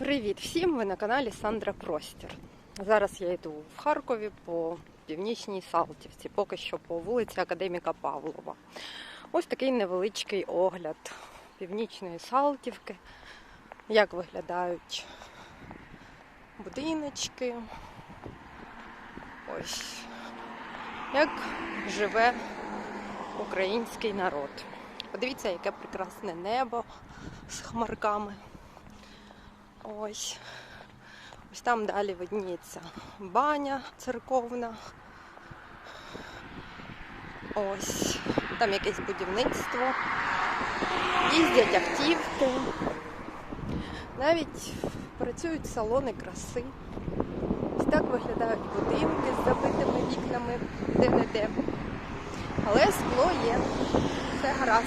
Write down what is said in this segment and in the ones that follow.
Привіт всім! Ви на каналі Сандра Простір. Зараз я йду в Харкові по північній Салтівці, поки що по вулиці Академіка Павлова. Ось такий невеличкий огляд північної Салтівки, як виглядають будиночки. Ось як живе український народ. Подивіться, яке прекрасне небо з хмарками. Ось. Ось там далі видніється баня церковна. Ось. Там якесь будівництво. Їздять автівки. Навіть працюють салони краси. Ось так виглядають будинки з забитими вікнами де-не-де. Але скло є. Все гаразд.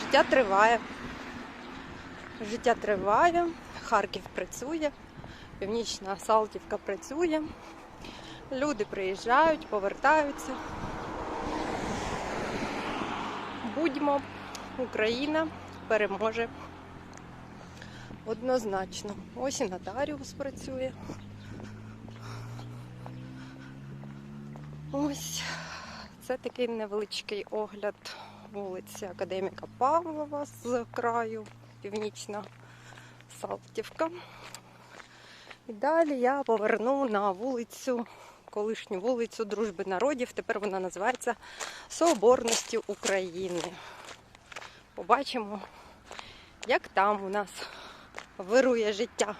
Життя триває. Життя триває, Харків працює, Північна Салтівка працює. Люди приїжджають, повертаються. Будьмо, Україна переможе однозначно. Ось і нотаріус працює. Ось це такий невеличкий огляд вулиці Академіка Павлова з краю північна Салтівка. І далі я поверну на вулицю, колишню вулицю Дружби народів. Тепер вона називається Соборності України. Побачимо, як там у нас вирує життя.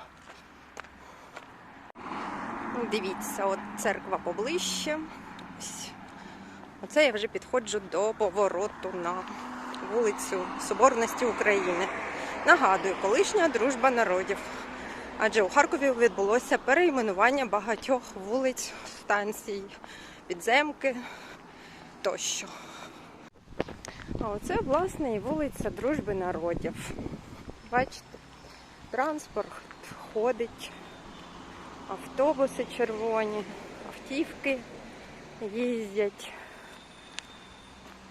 Дивіться, от церква поближче. Оце я вже підходжу до повороту на вулицю Соборності України. Нагадую, колишня дружба народів. Адже у Харкові відбулося перейменування багатьох вулиць, станцій, підземки тощо. А оце, власне, і вулиця Дружби народів. Бачите, транспорт ходить, автобуси червоні, автівки їздять.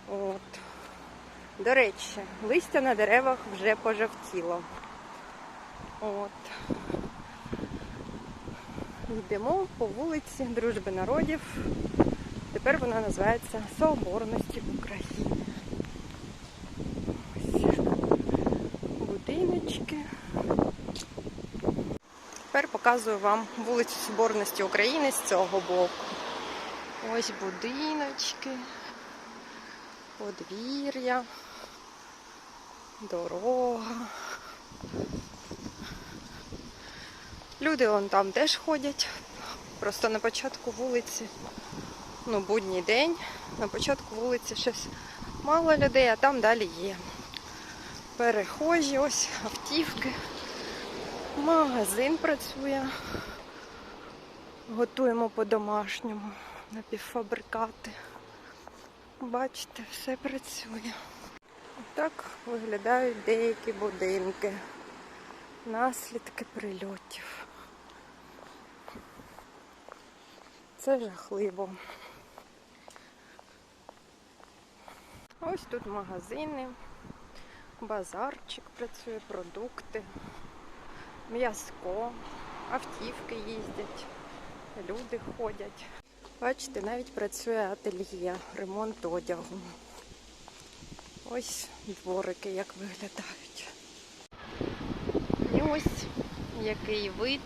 От. До речі, листя на деревах вже пожовтіло. От. Йдемо по вулиці Дружби народів. Тепер вона називається Соборності України. Ось будиночки. Тепер показую вам вулицю Соборності України з цього боку. Ось будиночки, подвір'я дорога. Люди вон там теж ходять. Просто на початку вулиці, ну, будній день, на початку вулиці щось мало людей, а там далі є. Перехожі, ось автівки. Магазин працює. Готуємо по-домашньому напівфабрикати. Бачите, все працює. Так виглядають деякі будинки. Наслідки прильотів. Це жахливо. Ось тут магазини, базарчик працює, продукти, м'язко, автівки їздять, люди ходять. Бачите, навіть працює ательє, ремонт одягу. Ось дворики як виглядають. І ось який вид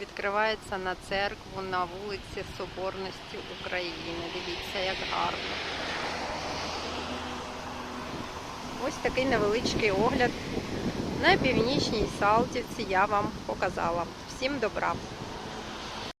відкривається на церкву на вулиці Соборності України. Дивіться, як гарно. Ось такий невеличкий огляд на північній Салтівці я вам показала. Всім добра!